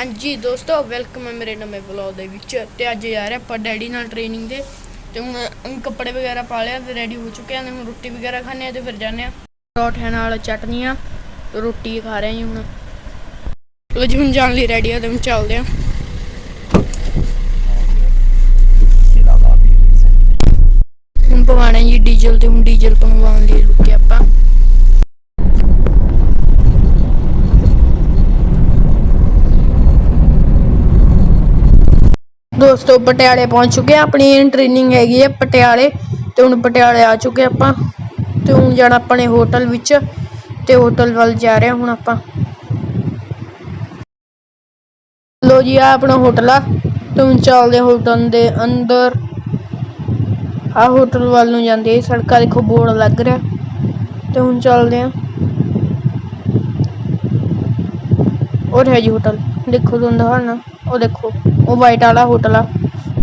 ਹਾਂਜੀ ਦੋਸਤੋ ਵੈਲਕਮ ਹੈ ਮੇਰੇ ਨਵੇਂ ਵਲੌਗ ਦੇ ਵਿੱਚ। ਤੇ ਅੱਜ ਜਾ ਆਪਾਂ ਡੈਡੀ ਨਾਲ ਟ੍ਰੇਨਿੰਗ ਤੇ ਤੇ ਹੁਣ ਕੱਪੜੇ ਵਗੈਰਾ ਪਾ ਲਿਆ ਤੇ ਰੈਡੀ ਹੋ ਚੁੱਕੇ ਆਂ। ਹੁਣ ਰੋਟੀ ਵਗੈਰਾ ਖਾਣੇ ਆ ਤੇ ਫਿਰ ਜਾਂਦੇ ਆ। ਪਰੌਠਿਆਂ ਨਾਲ ਚਟਨੀਆਂ ਤੇ ਰੋਟੀ ਖਾ ਰਹੇ ਹਾਂ ਜੀ ਹੁਣ। ਲੋ ਜੀ, ਹੁਣ ਜਾਣ ਲਈ ਰੈਡੀ ਆ ਤੇ ਹੁਣ ਚੱਲਦੇ ਆ। ਹੁਣ ਪਵਾਣਾ ਜੀ ਡੀਜ਼ਲ ਤੇ, ਹੁਣ ਡੀਜ਼ਲ ਪਵਾਉਣ ਲਈ ਰੁਕੇ ਆਪਾਂ ਦੋਸਤੋ, ਪਟਿਆਲੇ ਪਹੁੰਚ ਚੁੱਕੇ ਆ ਆਪਣੀ ਟ੍ਰੇਨਿੰਗ ਹੈਗੀ ਆ ਪਟਿਆਲੇ, ਤੇ ਹੁਣ ਪਟਿਆਲੇ ਆ ਚੁੱਕੇ ਆਪਾਂ। ਤੇ ਹੁਣ ਜਾਣਾ ਆਪਣੇ ਹੋਟਲ ਵਿੱਚ, ਤੇ ਹੋਟਲ ਵੱਲ ਜਾ ਰਹੇ ਹੁਣ ਆਪਾਂ। ਲੋ ਜੀ ਆ ਆਪਣਾ ਹੋਟਲ ਆ। ਤੇ ਹੁਣ ਚੱਲਦੇ ਹੋਟਲ ਦੇ ਅੰਦਰ। ਆ ਹੋਟਲ ਵੱਲ ਨੂੰ ਜਾਂਦੇ ਆ ਸੜਕਾਂ ਦੇਖੋ, ਬੋਰਡ ਲੱਗ ਰਿਹਾ। ਤੇ ਹੁਣ ਚੱਲਦੇ ਆ ਔਰ ਹੈ ਜੀ ਹੋਟਲ ਦੇਖੋ ਤੁਹਾਨੂੰ ਦਿਖਾਣਾ ਉਹ ਦੇਖੋ ਉਹ ਵਾਈਟ ਵਾਲਾ ਹੋਟਲ ਆ।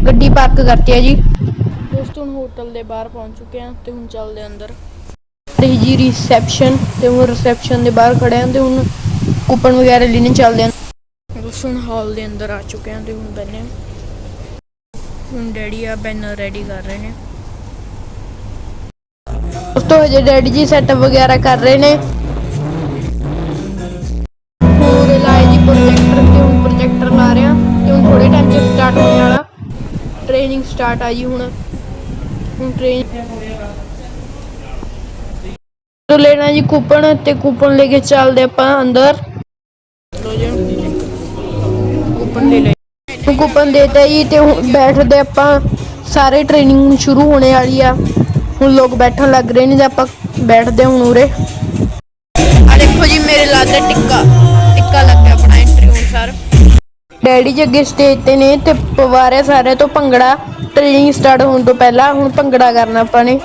ਗੱਡੀ ਪਾਰਕ ਕਰਤੀ ਆ ਜੀ। ਦੋਸਤੋ ਹੁਣ ਹੋਟਲ ਦੇ ਬਾਹਰ ਪਹੁੰਚ ਚੁੱਕੇ ਆ ਤੇ ਹੁਣ ਚੱਲਦੇ ਅੰਦਰ। ਤੇ ਜੀ ਰਿਸੈਪਸ਼ਨ ਤੇ ਹੁਣ ਰਿਸੈਪਸ਼ਨ ਦੇ ਬਾਹਰ ਖੜੇ ਆ ਤੇ ਹੁਣ ਕੂਪਨ ਵਗੈਰਾ ਲੈਣੇ ਚੱਲਦੇ ਆ। ਦੋਸਤੋ ਹੁਣ ਹਾਲ ਦੇ ਅੰਦਰ ਆ ਚੁੱਕੇ ਆ ਤੇ ਹੁਣ ਬੈਨੇ ਹੁਣ ਡੈਡੀ ਆ ਬੈਨਰ ਰੈਡੀ ਕਰ ਰਹੇ ਨੇ। ਦੋਸਤੋ ਹਜੇ ਡੈਡੀ ਜੀ ਸੈਟਅਪ ਵਗੈਰਾ ਕਰ ਰਹੇ ਨੇ। ਪ੍ਰੋਜੈਕਟਰ ਲਾ ਰਿਹਾ ਤੇ ਹੁਣ ਥੋੜੇ ਟਾਈਮ ਚ ਸਟਾਰਟ ਹੋਣੇ ਵਾਲਾ। ਟ੍ਰੇਨਿੰਗ ਸਟਾਰਟ ਆ ਜੀ ਹੁਣ। ਹੁਣ ਟ੍ਰੇਨ ਤੋਂ ਲੈਣਾ ਜੀ ਕੂਪਨ ਤੇ ਕੂਪਨ ਲੈ ਕੇ ਚੱਲਦੇ ਆਪਾਂ ਅੰਦਰ। ਜੀ ਕੂਪਨ ਲੈ ਲੈ ਕੂਪਨ ਦੇਤਾ ਜੀ ਤੇ ਹੁਣ ਬੈਠਦੇ ਆਪਾਂ। ਸਾਰੇ ਟ੍ਰੇਨਿੰਗ ਸ਼ੁਰੂ ਹੋਣੇ ਵਾਲੀ ਆ। ਹੁਣ ਲੋਕ ਬੈਠਣ ਲੱਗ ਰਹੇ ਨੇ ਤੇ ਆਪਾਂ ਬੈਠਦੇ ਹੁਣ ਉਰੇ। ਆ ਦੇਖੋ ਜੀ ਮੇਰੇ ਲਾਦੇ ਟਿੱਕਾ। ਟਿੱਕਾ ਲੱਗ ਗਿਆ ਆਪਣਾ ਐਂਟਰੀ ਹੁਣ ਸਰ ਡੈਡੀ ਜੀ ਅੱਗੇ ਸਟੇਜ ਤੇ ਨੇ ਤੇ ਪਵਾਰਿਆ ਸਾਰਿਆਂ ਤੋਂ ਭੰਗੜਾ। ਟ੍ਰੇਨਿੰਗ ਸਟਾਰਟ ਹੋਣ ਤੋਂ ਪਹਿਲਾਂ ਹੁਣ ਭੰਗੜਾ ਕਰਨਾ ਆਪਾਂ ਨੇ।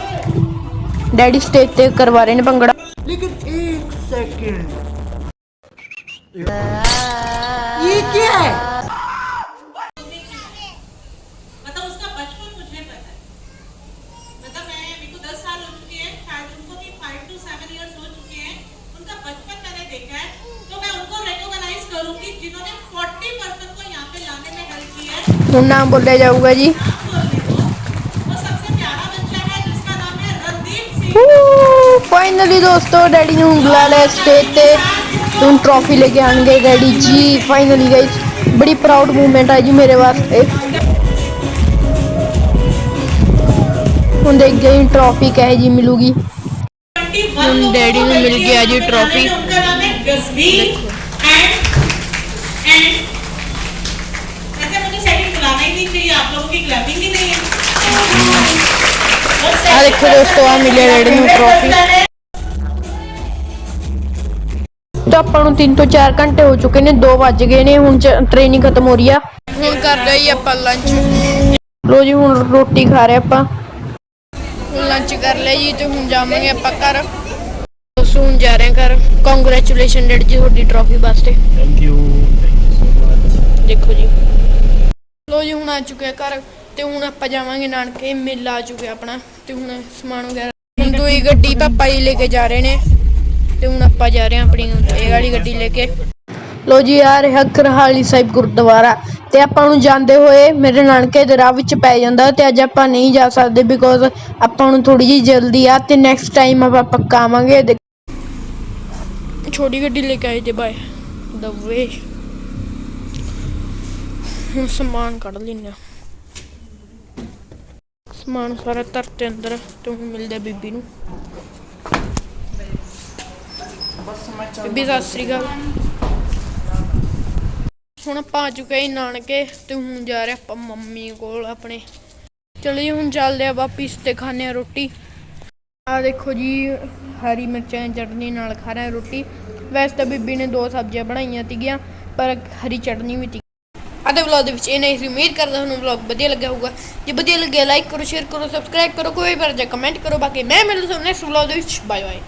ਡੈਡੀ ਸਟੇਜ ਤੇ ਕਰਵਾ ਰਹੇ ਨੇ ਭੰਗੜਾ। ਲੇਕਿਨ 1 ਸੈਕਿੰਡ ਇਹ ਕੀ ਹੈ? ਹੁਣ ਨਾਮ ਬੋਲਿਆ ਜਾਊਗਾ ਜੀ। ਫਾਈਨਲੀ ਦੋਸਤੋ ਡੈਡੀ ਨੂੰ ਬੁਲਾ ਲਿਆ ਸਟੇਜ ਤੇ। ਹੁਣ ਟਰੋਫੀ ਲੈ ਕੇ ਆਣਗੇ ਡੈਡੀ ਜੀ ਫਾਈਨਲੀ ਗਾਇਸ ਬੜੀ ਪ੍ਰਾਊਡ ਮੂਵਮੈਂਟ ਆ ਜੀ ਮੇਰੇ ਵਾਸਤੇ। ਹੁਣ ਦੇਖਦੇ ਹਾਂ ਟਰੋਫੀ ਕਹੇ ਜੀ ਮਿਲੂਗੀ। ਹੁਣ ਡੈਡੀ ਨੂੰ ਮਿਲ ਗਿਆ ਜੀ ਟਰੋਫੀ ਐਂਡ ਐਂਡ सेकंड बुलाना ही नहीं चाहिए आप लोगों की क्लैपिंग ही नहीं है बस ਆ ਦੇਖੋ ਦੋਸਤੋ ਆ ਮਿਲਿਆ ਡੈਡੀ ਨੂੰ ਟਰੋਫੀ ਤਾਂ ਆਪਾਂ ਨੂੰ 3 ਤੋਂ 4 ਘੰਟੇ ਹੋ ਚੁੱਕੇ ਨੇ 2 ਵੱਜ ਗਏ ਨੇ ਹੁਣ ਟ੍ਰੇਨਿੰਗ ਖਤਮ ਹੋ ਰਹੀ ਆ ਹੁਣ ਕਰਦੇ ਜੀ ਆਪਾਂ ਲੰਚ ਲੋ ਜੀ ਹੁਣ ਰੋਟੀ ਖਾ ਰਹੇ ਆਪਾਂ ਹੁਣ ਲੰਚ ਕਰ ਲਿਆ ਜੀ ਤੇ ਹੁਣ ਜਾਵਾਂਗੇ ਆਪਾਂ ਘਰ ਦੋਸਤੋ ਹੁਣ ਜਾ ਰਹੇ ਹਾਂ ਘਰ ਕੰਗ੍ਰੈਚੁਲੇਸ਼ਨ ਡੈਡ ਜੀ ਤੁਹਾਡੀ ਟਰੋਫੀ ਵਾਸਤੇ ਥੈਂਕ ਯੂ ਦੇਖੋ ਜੀ ਲੋ ਜੀ ਹੁਣ ਆ ਚੁੱਕੇ ਆ ਘਰ ਤੇ ਹੁਣ ਆਪਾਂ ਜਾਵਾਂਗੇ ਨਾਨਕੇ ਮੇਲਾ ਆ ਚੁੱਕਿਆ ਆਪਣਾ ਤੇ ਹੁਣ ਸਮਾਨ ਵਗੈਰਾ ਹੁਣ ਦੂਈ ਗੱਡੀ ਪਾਪਾ ਜੀ ਲੈ ਕੇ ਜਾ ਰਹੇ ਨੇ ਤੇ ਹੁਣ ਆਪਾਂ ਜਾ ਰਹੇ ਹਾਂ ਆਪਣੀ ਇਹ ਵਾਲੀ ਗੱਡੀ ਲੈ ਕੇ। ਲੋ ਜੀ ਆ ਰਿਹਾ ਕਰਹਾਲੀ ਸਾਹਿਬ ਗੁਰਦੁਆਰਾ ਤੇ ਆਪਾਂ ਨੂੰ ਜਾਂਦੇ ਹੋਏ ਮੇਰੇ ਨਾਨਕੇ ਦੇ ਰਾਹ ਵਿੱਚ ਪੈ ਜਾਂਦਾ ਤੇ ਅੱਜ ਆਪਾਂ ਨਹੀਂ ਜਾ ਸਕਦੇ ਬਿਕੋਜ਼ ਆਪਾਂ ਨੂੰ ਥੋੜੀ ਜਿਹੀ ਜਲਦੀ ਆ ਤੇ ਨੈਕਸਟ ਟਾਈਮ ਆਪਾਂ ਪੱਕਾ ਆਵਾਂਗੇ। ਛੋਟੀ ਗੱਡੀ ਲੈ ਕੇ ਆਏ ਜੇ ਬਾਏ ਦ ਵੇ ਹੁਣ ਸਮਾਨ ਕੱਢ ਲੈਨੇ ਆ ਸਮਾਨ ਸਾਰਾ ਧਰਤੇ ਅੰਦਰ, ਤੇ ਹੁਣ ਮਿਲਦੇ ਬੀਬੀ ਨੂੰ। ਬੀਬੀ, ਸਤਿ ਸ੍ਰੀ ਅਕਾਲ। ਹੁਣ ਆਪਾਂ ਆ ਚੁੱਕੇ ਨਾਨਕੇ, ਤੇ ਹੁਣ ਜਾ ਰਹੇ ਆਪਾਂ ਮੰਮੀ ਕੋਲ ਆਪਣੇ। ਚਲਿਏ ਹੁਣ ਚੱਲਦੇ ਆ ਵਾਪਿਸ ਤੇ ਖਾਣੇ ਆ ਰੋਟੀ। ਆ ਦੇਖੋ ਜੀ, ਹਰੀ ਮਿਰਚਾਂ ਦੀ ਚਟਨੀ ਨਾਲ ਖਾ ਰਹੇ ਰੋਟੀ। ਵੈਸੇ ਤਾਂ ਬੀਬੀ ਨੇ ਦੋ ਸਬਜ਼ੀਆਂ ਬਣਾਈਆਂ ਤੀਗੀਆਂ ਪਰ ਹਰੀ ਚਟਨੀ ਵੀ ਤੀ ਅਤੇ ਵਲੌਗ ਦੇ ਵਿੱਚ ਇਹ ਨਹੀਂ ਸੀ, ਉਮੀਦ ਕਰਦਾ ਤੁਹਾਨੂੰ ਵਲੌਗ ਵਧੀਆ ਲੱਗਿਆ ਹੋਊਗਾ। ਜੇ ਵਧੀਆ ਲੱਗਿਆ ਲਾਈਕ ਕਰੋ ਸ਼ੇਅਰ ਕਰੋ ਸਬਸਕ੍ਰਾਈਬ ਕਰੋ, ਕੋਈ ਪਰ ਜੇ ਕਮੈਂਟ ਕਰੋ, ਬਾਕੀ ਮੈਂ ਮਿਲਦਾ ਤੁਹਾਨੂੰ ਨੈਕਸਟ ਵਲੌਗ ਦੇ ਵਿੱਚ। Bye bye